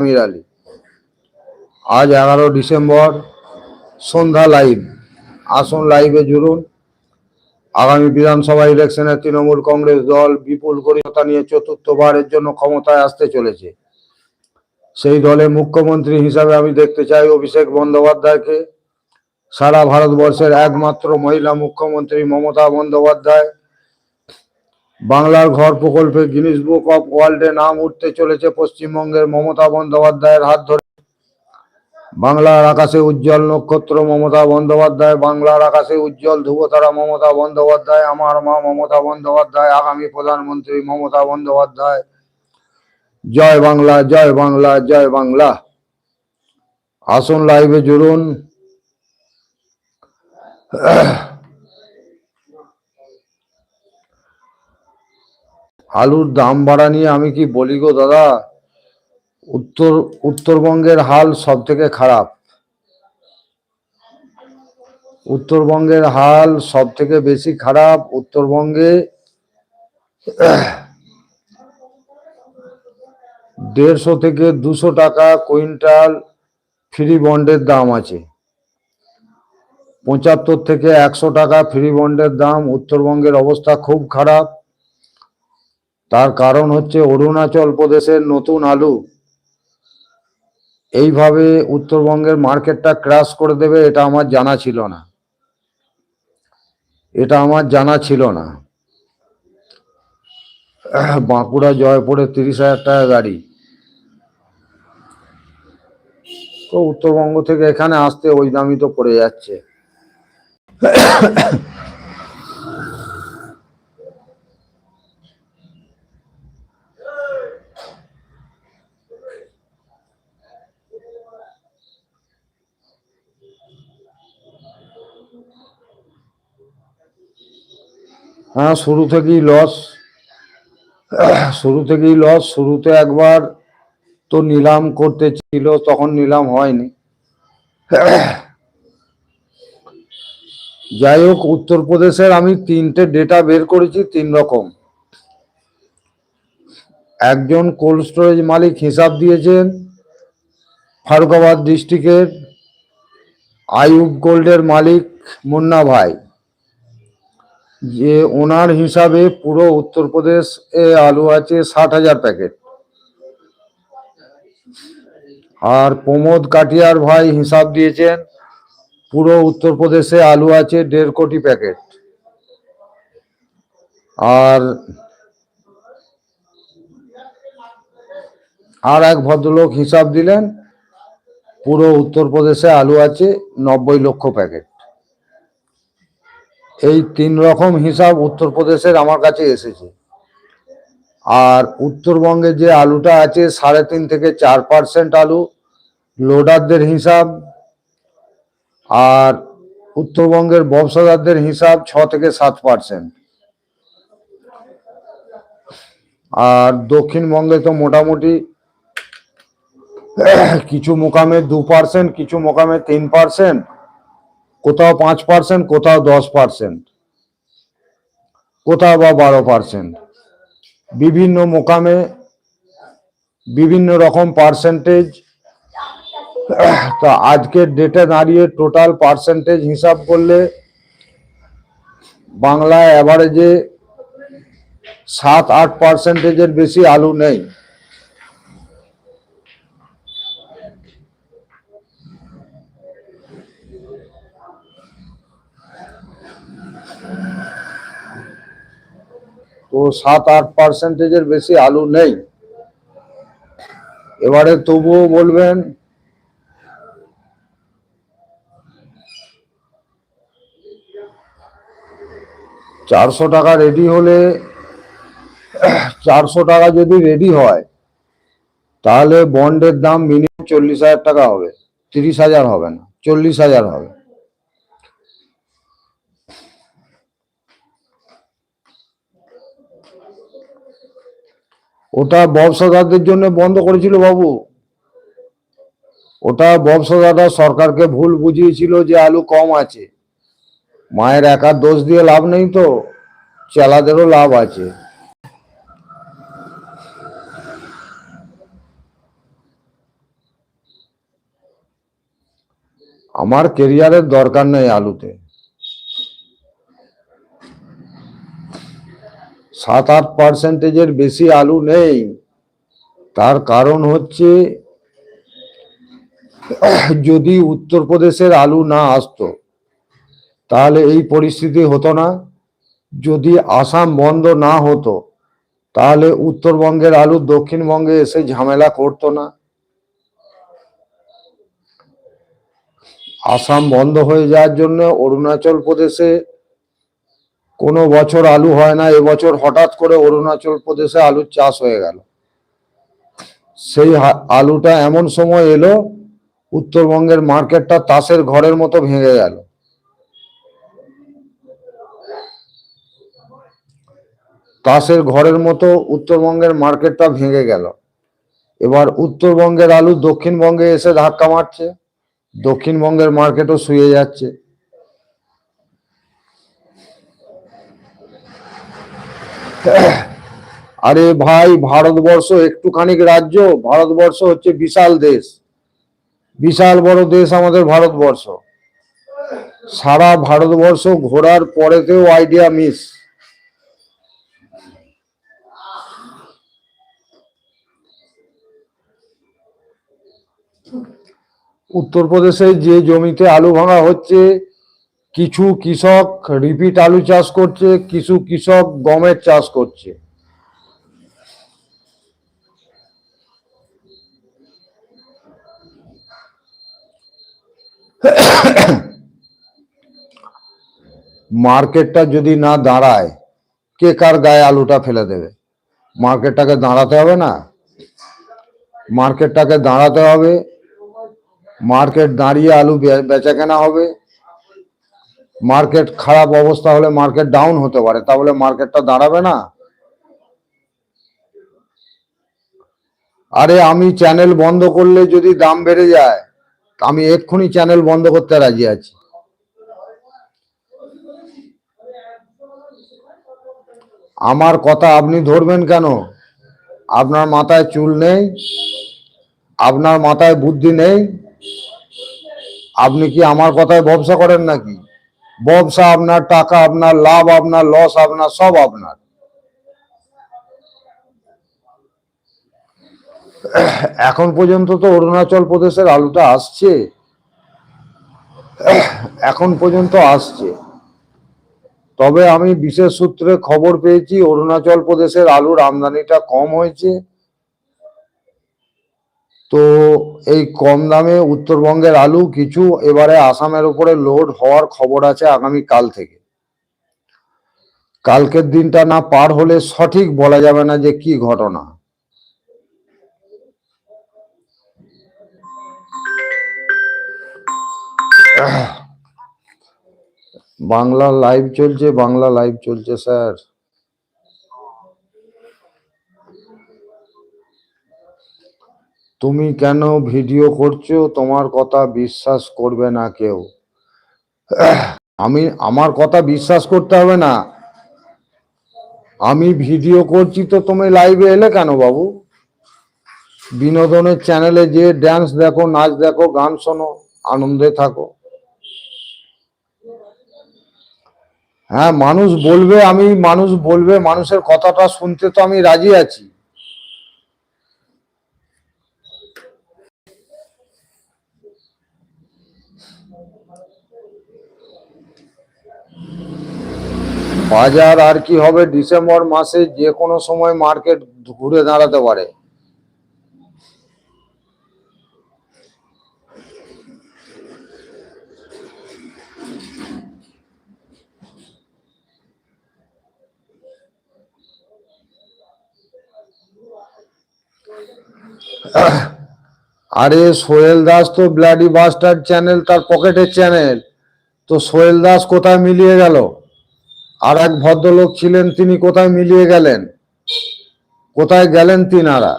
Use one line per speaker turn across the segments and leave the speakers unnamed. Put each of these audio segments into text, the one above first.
আমির আলী। আজ এগারো ডিসেম্বর সন্ধ্যা লাইভ। আসুন লাইভে জুড়ুন। আগামী বিধানসভা ইলেকশনে তৃণমূল কংগ্রেস দল বিপুল গরিষ্ঠতা নিয়ে চতুর্থবারের জন্য ক্ষমতায় আসতে চলেছে। সেই দলে মুখ্যমন্ত্রী হিসাবে আমি দেখতে চাই অভিষেক বন্দ্যোপাধ্যায়কে। সারা ভারতবর্ষের একমাত্র মহিলা মুখ্যমন্ত্রী মমতা বন্দ্যোপাধ্যায়। বাংলার ঘর প্রকল্পে গিনিস বুক অফ ওয়ার্ল্ডে নাম উঠতে চলেছে পশ্চিমবঙ্গের মমতা বন্দ্যোপাধ্যায়ের হাত ধরে। বাংলার আকাশে উজ্জ্বল নক্ষত্র মমতা বন্দ্যোপাধ্যায়, বাংলার আকাশে উজ্জ্বল ধ্রুবতারা মমতা বন্দ্যোপাধ্যায়, আমার মা মমতা বন্দ্যোপাধ্যায়, আগামী প্রধানমন্ত্রী মমতা বন্দ্যোপাধ্যায়। জয় বাংলা জয় বাংলা জয় বাংলা। আসুন লাইভে জুড়ুন। আলুর দাম বাড়া নিয়ে আমি কি বলি গো দাদা? উত্তর, উত্তরবঙ্গের হাল সব থেকে খারাপ। উত্তরবঙ্গের হাল সব থেকে বেশি খারাপ উত্তরবঙ্গে দেড়শো থেকে দুশো টাকা কুইন্টাল ফ্রি বন্ডের দাম আছে। পঁচাত্তর থেকে একশো টাকা ফ্রি বন্ডের দাম উত্তরবঙ্গের অবস্থা খুব খারাপ। তার কারণ হচ্ছে অরুণাচল প্রদেশের নতুন আলু। এইভাবে উত্তরবঙ্গের মার্কেটটা ক্রাশ করে দেবে, এটা আমার জানা ছিল না। এটা আমার জানা ছিল না। বাঁকুড়া, জয়পুরে তিরিশ হাজার টাকা গাড়ি। তো উত্তরবঙ্গ থেকে এখানে আসতে ওই দামই তো পড়ে যাচ্ছে। হ্যাঁ শুরু থেকেই লস শুরু থেকেই লস শুরুতে একবার তো নিলাম করতে ছিল, তখন নিলাম হয়নি। যাই হোক, উত্তরপ্রদেশের আমি তিনটে ডেটা বের করেছি, তিন রকম। একজন কোল্ড স্টোরেজ মালিক হিসাব দিয়েছেন, ফারুকাবাদ ডিস্ট্রিক্টের আইউব গোল্ডের মালিক মুন্না ভাই। যে ওনার হিসাবে পুরো উত্তরপ্রদেশ এ আলু আছে ষাট হাজার প্যাকেট। আর প্রমোদ কাটিয়ার ভাই হিসাব দিয়েছেন, পুরো উত্তরপ্রদেশে আলু আছে দেড় কোটি প্যাকেট। আর আর এক ভদ্রলোক হিসাব দিলেন, পুরো উত্তরপ্রদেশে আলু আছে নব্বই লক্ষ প্যাকেট। এই তিন রকম হিসাব উত্তরপ্রদেশের আমার কাছে এসেছে। আর উত্তরবঙ্গে যে আলুটা আছে, সাড়ে তিন থেকে চার পার্সেন্ট আলু, লোডারদের হিসাব, আর উত্তরবঙ্গের ব্যবসাদারদের হিসাব ছ থেকে সাত পার্সেন্ট। আর দক্ষিণবঙ্গে তো মোটামুটি কিছু মোকামে দু পার্সেন্ট, কিছু মোকামে তিন পার্সেন্ট। কোথাও পাঁচ পার্সেন্ট কোথাও দশ পার্সেন্ট কোথাও বা বারো পার্সেন্ট বিভিন্ন মোকামে বিভিন্ন রকম পার্সেন্টেজ তা আজকের ডেটে দাঁড়িয়ে টোটাল পার্সেন্টেজ হিসাব করলে বাংলায় অ্যাভারেজে সাত আট পার্সেন্টেজের বেশি আলু নেই। তো সাত, আট পার্সেন্টেজের বেশি আলু নেই। এবারে তবুও বলবেন, চারশো টাকা রেডি হলে, চারশো টাকা যদি রেডি হয়, তাহলে বন্ডের দাম মিনিমাম চল্লিশ হাজার টাকা হবে। তিরিশ হাজার হবে না, চল্লিশ হাজার হবে। ওটা ব্যবসাদারদের জন্য বন্ধ করেছিল বাবু। ওটা ব্যবসাদাররা সরকারকে ভুল বুঝিয়েছিল যে আলু কম আছে। মায়ের একার দোষ দিয়ে লাভ নেই তো, চেলাদেরও লাভ আছে। আমার কেরিয়ারের দরকার নেই আলুতে। সাত আট পার্সেন্টেজের বেশি আলু নেই। তার কারণ হচ্ছে, যদি উত্তরপ্রদেশের আলু না আসতো, তাহলে এই পরিস্থিতি হতো না। যদি আসাম বন্ধ না হতো, তাহলে উত্তরবঙ্গের আলু দক্ষিণবঙ্গে এসে ঝামেলা করতো না। আসাম বন্ধ হয়ে যাওয়ার জন্য অরুণাচল প্রদেশে কোনো বছর আলু হয় না এবছর হঠাৎ করে অরুণাচল প্রদেশে আলুর চাষ হয়ে গেল। সেই আলুটা এমন সময় এলো, উত্তরবঙ্গের মার্কেটটা তাসের ঘরের মতো ভেঙে গেল। তাসের ঘরের মতো উত্তরবঙ্গের মার্কেটটা ভেঙে গেল। এবার উত্তরবঙ্গের আলু দক্ষিণবঙ্গে এসে ধাক্কা মারছে, দক্ষিণবঙ্গের মার্কেটও শুয়ে যাচ্ছে। আরে ভাই, ভারতবর্ষ একটুখানি রাজ্য, ভারতবর্ষ হচ্ছে বিশাল দেশ। বিশাল বড় দেশ আমাদের ভারতবর্ষ। সারা ভারতবর্ষ ঘোরার পরেতেও আইডিয়া মিস উত্তরপ্রদেশে যে জমিতে আলু ভাঙা হচ্ছে কিছু কৃষক রিপিট আলু চাষ করছে, কিছু কৃষক গমের চাষ করছে। মার্কেটটা যদি না দাঁড়ায়, কে কার গায়ে আলুটা ফেলে দেবে? মার্কেটটাকে দাঁড়াতে হবে না। মার্কেটটাকে দাঁড়াতে হবে। মার্কেট দাঁড়িয়ে আলু বে- বেচা কেনা হবে। মার্কেট খারাপ অবস্থা হলে মার্কেট ডাউন হতে পারে, তাহলে মার্কেটটা দাঁড়াবে না। আরে আমি চ্যানেল বন্ধ করলে যদি দাম বেড়ে যায়, আমি এক্ষুনি চ্যানেল বন্ধ করতে রাজি আছি। আমার কথা আপনি ধরবেন কেন? আপনার মাথায় চুল নেই, আপনার মাথায় বুদ্ধি নেই, আপনি কি আমার কথায় ব্যবসা করেন নাকি? ব্যবসা আপনার টাকা আপনার লাভ আপনার লস আপনার সব আপনার এখন পর্যন্ত তো অরুণাচল প্রদেশের আলুটা আসছে। এখন পর্যন্ত আসছে। তবে আমি বিশেষ সূত্রে খবর পেয়েছি, অরুণাচল প্রদেশের আলুর আমদানিটা কম হয়েছে। তো এই কম দামে উত্তরবঙ্গের আলু কিছু এবারে আসামের উপরে লোড হওয়ার খবর আছে আগামী কাল থেকে। কালকের দিনটা না পার হলে সঠিক বলা যাবে না যে কি ঘটনা। বাংলা লাইভ চলছে, বাংলা লাইভ চলছে স্যার তুমি কেন ভিডিও করছ? তোমার কথা বিশ্বাস করবে না কেউ। আমি, আমার কথা বিশ্বাস করতে হবে না। আমি ভিডিও করছি তো তুমি লাইভে এলে কেন বাবু? বিনোদনের চ্যানেলে যে ড্যান্স দেখো, নাচ দেখো, গান শোনো, আনন্দে থাকো। হ্যাঁ মানুষ বলবে, আমি মানুষ বলবে, মানুষের কথাটা শুনতে তো আমি রাজি আছি। বাজার আর কি হবে ডিসেম্বর মাসে যে কোনো সময় মার্কেট ঘুরে দাঁড়াতে পারে। আরে সোহেল দাস তো ব্লাডি বাস্টার চ্যানেল, তার পকেটের চ্যানেল। তো সোহেল দাস কোথায় মিলিয়ে গেল? আর এক ভদ্রলোক ছিলেন, তিনি কোথায় মিলিয়ে গেলেন? কোথায় গেলেন তিনারা?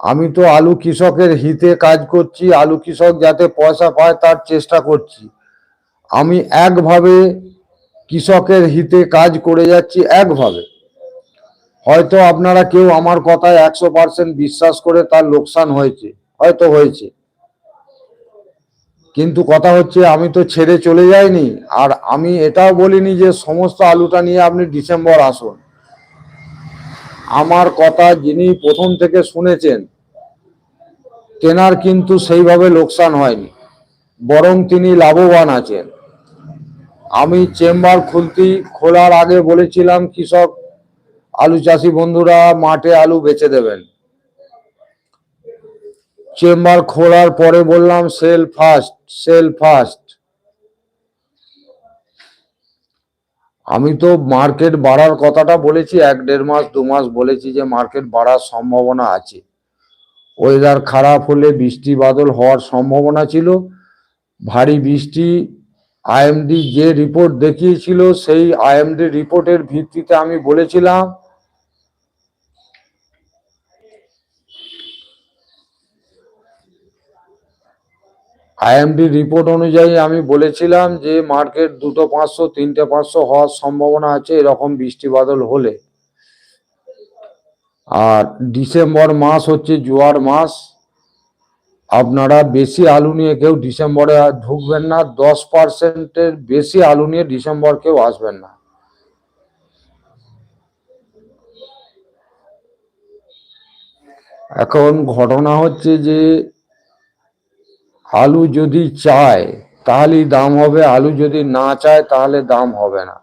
আমি তো আলু কৃষকের হিতে কাজ করছি, আলু কৃষক যাতে পয়সা পায় তার চেষ্টা করছি। আমি একভাবে কৃষকের হিতে কাজ করে যাচ্ছি, একভাবে। হয়তো আপনারা কেউ আমার কথায় একশো পার্সেন্ট বিশ্বাস করে তার লোকসান হয়েছে, হয়তো হয়েছে। কিন্তু কথা হচ্ছে আমি তো ছেড়ে চলে যাইনি, আর আমি এটাও বলিনি যে সমস্ত আলুটা নিয়ে আপনি ডিসেম্বর আসুন। আমার কথা যিনি প্রথম থেকে শুনেছেন, তেনার কিন্তু সেইভাবে লোকসান হয়নি, বরং তিনি লাভবান আছেন। আমি চেম্বার খুলতি খোলার আগে বলেছিলাম, কৃষক, আলু চাষি বন্ধুরা, মাঠে আলু বেচে দেবেন। চেম্বার খোলার পরে বললাম সেল ফার্স্ট সেল ফার্স্ট আমি তো মার্কেট বাড়ার কথাটা বলেছি, এক দেড় মাস, দু মাস বলেছি যে মার্কেট বাড়ার সম্ভাবনা আছে। ওয়েদার খারাপ হলে বৃষ্টি বাদল হওয়ার সম্ভাবনা ছিল। ভারী বৃষ্টি আইএমডি যে রিপোর্ট দেখিয়েছিল, সেই আইএমডি রিপোর্টের ভিত্তিতে আমি বলেছিলাম আইএমডি রিপোর্ট অনুযায়ী আমি বলেছিলাম যে মার্কেট দুটো পাঁচশো, তিনটে পাঁচশো হওয়ার সম্ভাবনা আছে, এরকম বৃষ্টি বাদল হলে। আর ডিসেম্বর মাস হচ্ছে জোয়ার মাস। আপনারা বেশি আলু নিয়ে কেউ ডিসেম্বরে ঢুকবেন না, দশ পার্সেন্টের বেশি আলু নিয়ে ডিসেম্বর কেউ আসবেন না। এখন ঘটনা হচ্ছে যে আলু যদি চায়, তাহলেই দাম হবে। আলু যদি না চায়, তাহলে দাম হবে না।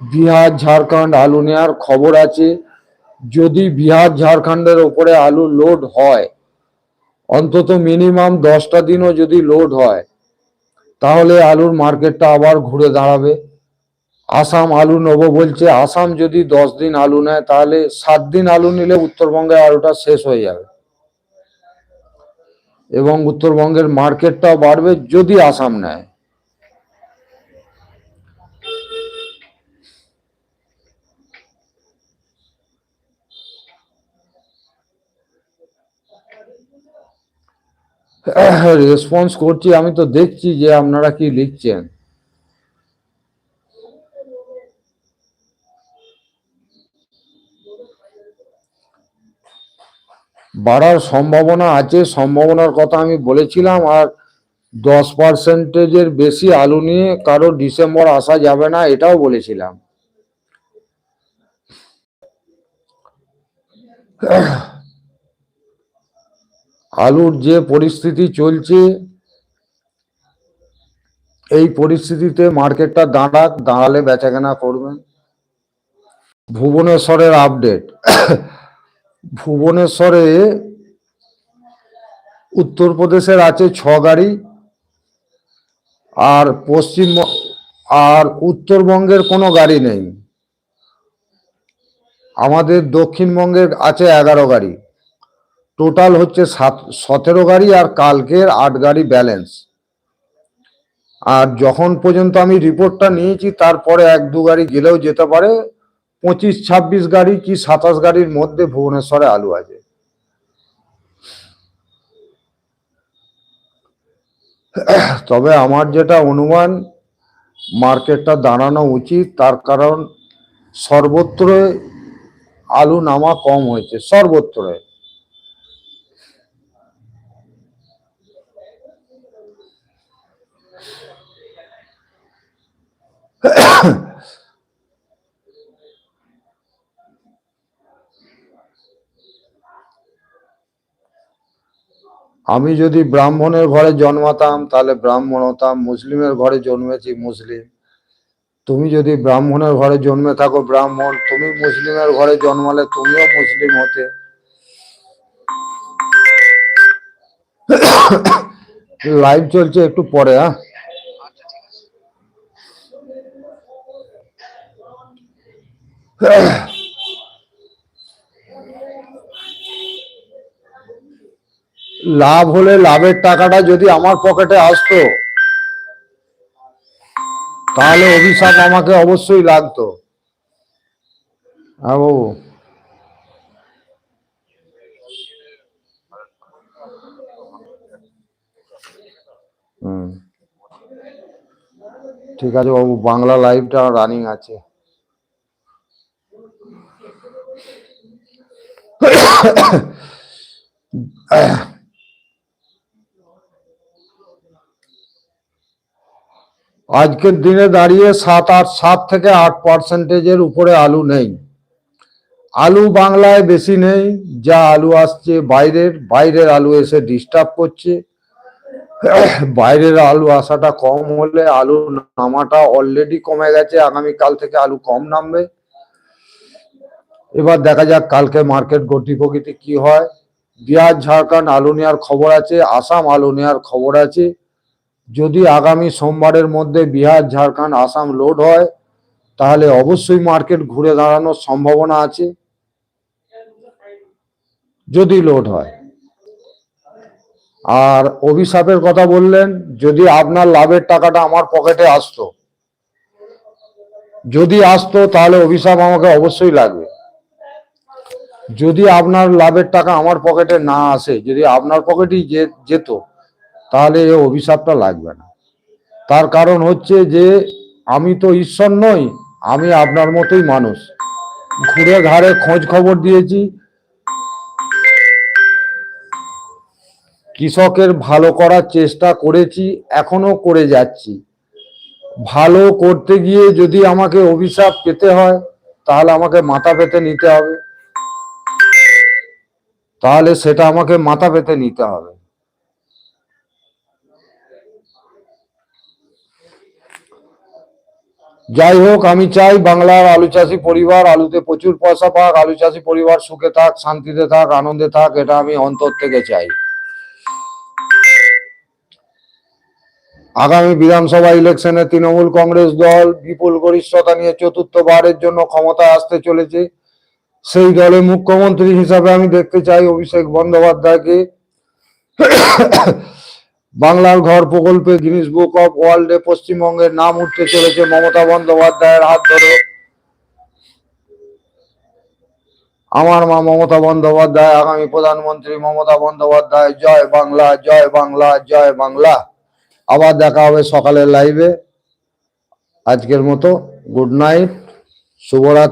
বিহার, ঝাড়খণ্ড আলু নেওয়ার খবর আছে। যদি বিহার, ঝাড়খণ্ডের ওপরে আলু লোড হয়, অন্তত মিনিমাম দশটা দিনও যদি লোড হয়, তাহলে আলুর মার্কেটটা আবার ঘুরে দাঁড়াবে। আসাম আলু নেব বলছে, আসাম যদি দশ দিন আলু নেয়, তাহলে সাত দিন আলু নিলে উত্তরবঙ্গে আলুটা শেষ হয়ে যাবে। এবং উত্তরবঙ্গের মার্কেটটাও বাড়বে যদি আসাম নেয়। রেসপন্স করছি, আমি তো দেখছি যে আপনারা কি লিখছেন। বাড়ার সম্ভাবনা আছে, সম্ভাবনার কথা আমি বলেছিলাম, আর দশ পার্সেন্টেজের বেশি আলু নিয়ে কারও ডিসেম্বর আসা যাবে না, এটাও বলেছিলাম। আলুর যে পরিস্থিতি চলছে, এই পরিস্থিতিতে মার্কেটটা দাঁড়াক, দাঁড়ালে বেচাকেনা করবেন। ভুবনেশ্বরের আপডেট ভুবনেশ্বরে উত্তরপ্রদেশের আছে ছ গাড়ি, আর পশ্চিম আর উত্তরবঙ্গের কোনো গাড়ি নেই। আমাদের দক্ষিণবঙ্গের আছে এগারো গাড়ি। টোটাল হচ্ছে সাত, সতেরো গাড়ি আর কালকের আট গাড়ি ব্যালেন্স। আর যখন পর্যন্ত আমি রিপোর্টটা নিয়েছি, তারপরে এক দু গাড়ি গেলেও যেতে পারে। পঁচিশ, ছাব্বিশ গাড়ি কি সাতাশ গাড়ির মধ্যে ভুবনেশ্বরে আলু আছে? তবে আমার যেটা অনুমান, মার্কেটটা দাঁড়ানো উচিত, তার কারণ সর্বত্র আলু নামা কম হয়েছে, সর্বত্র। আমি যদি ব্রাহ্মণের ঘরে জন্মাতাম তাহলে ব্রাহ্মণ হতাম মুসলিমের ঘরে জন্মেছি মুসলিম। তুমি যদি ব্রাহ্মণের ঘরে জন্মে থাকো ব্রাহ্মণ তুমি মুসলিমের ঘরে জন্মালে তুমিও মুসলিম হতে। লাইভ চলছে একটু পরে হ্যাঁ? লাভ হলে লাভের টাকাটা যদি আমার পকেটে আসতো, তাহলে অভিশাপ আমাকে অবশ্যই লাগতো। হ্যাঁ বাবু। হুম। ঠিক আছে বাবু, বাংলা লাইভটা রানিং আছে। আজকের দিনে দাঁড়িয়ে সাত আট, সাত থেকে আট পার্সেন্টেজের উপরে আলু নেই। আলু বাংলায় বেশি নেই, যা আলু আসছে বাইরের বাইরের আলু এসে ডিস্টার্ব করছে। বাইরের আলু আসাটা কম হলে আলু নামাটা অলরেডি কমে গেছে, আগামীকাল থেকে আলু কম নামবে। এবার দেখা যাক কালকে মার্কেট গতি প্রকৃতি কি হয়। বিহার ঝাড়খণ্ড আলু নেওয়ার খবর আছে, আসাম আলু নেওয়ার খবর আছে। যদি আগামী সোমবারের মধ্যে বিহার, ঝাড়খণ্ড, আসাম লোড হয়, তাহলে অবশ্যই মার্কেট ঘুরে দাঁড়ানোর সম্ভাবনা আছে। যদি লোড হয়। আর অভিশাপের কথা বললেন, যদি আপনার লাভের টাকাটা আমার পকেটে আসতো। যদি আসতো, তাহলে অভিশাপ আমাকে অবশ্যই লাগবে। যদি আপনার লাভের টাকা আমার পকেটে না আসে, যদি আপনার পকেটেই যেত তাহলে এই অভিশাপটা লাগবে না। তার কারণ হচ্ছে যে, আমি তো ঈশ্বর নই, আমি আপনার মতোই মানুষ। ঘুরে ঘাড়ে খোঁজ খবর দিয়েছি। কৃষকের ভালো করার চেষ্টা করেছি, এখনও করে যাচ্ছি। ভালো করতে গিয়ে যদি আমাকে অভিশাপ পেতে হয়, তাহলে আমাকে মাথা পেতে নিতে হবে। তাহলে সেটা আমাকে মাথা পেতে নিতে হবে। যাই হোক, আমি চাই বাংলার আলু চাষি পরিবার, আলুতে প্রচুর পয়সা পাক, আলু চাষি পরিবার সুখে থাক, শান্তিতে থাক, আনন্দে থাক, এটা আমি অন্তর থেকে চাই। আগামী বিধানসভা ইলেকশনে তৃণমূল কংগ্রেস দল বিপুল গরিষ্ঠতা নিয়ে চতুর্থবারের জন্য ক্ষমতায় আসতে চলেছে। সেই দলে মুখ্যমন্ত্রী হিসাবে আমি দেখতে চাই অভিষেক বন্দ্যোপাধ্যায়কে। বাংলার ঘর প্রকল্পে গিনিস বুক অফ ওয়ার্ল্ডে পশ্চিমবঙ্গের নাম উঠতে চলেছে মমতা বন্দ্যোপাধ্যায়ের হাত ধরে। আমার মা মমতা বন্দ্যোপাধ্যায়, আগামী প্রধানমন্ত্রী মমতা বন্দ্যোপাধ্যায়, জয় বাংলা জয় বাংলা জয় বাংলা। আবার দেখা হবে সকালের লাইভে আজকের মতো গুড নাইট শুভরাত্রি।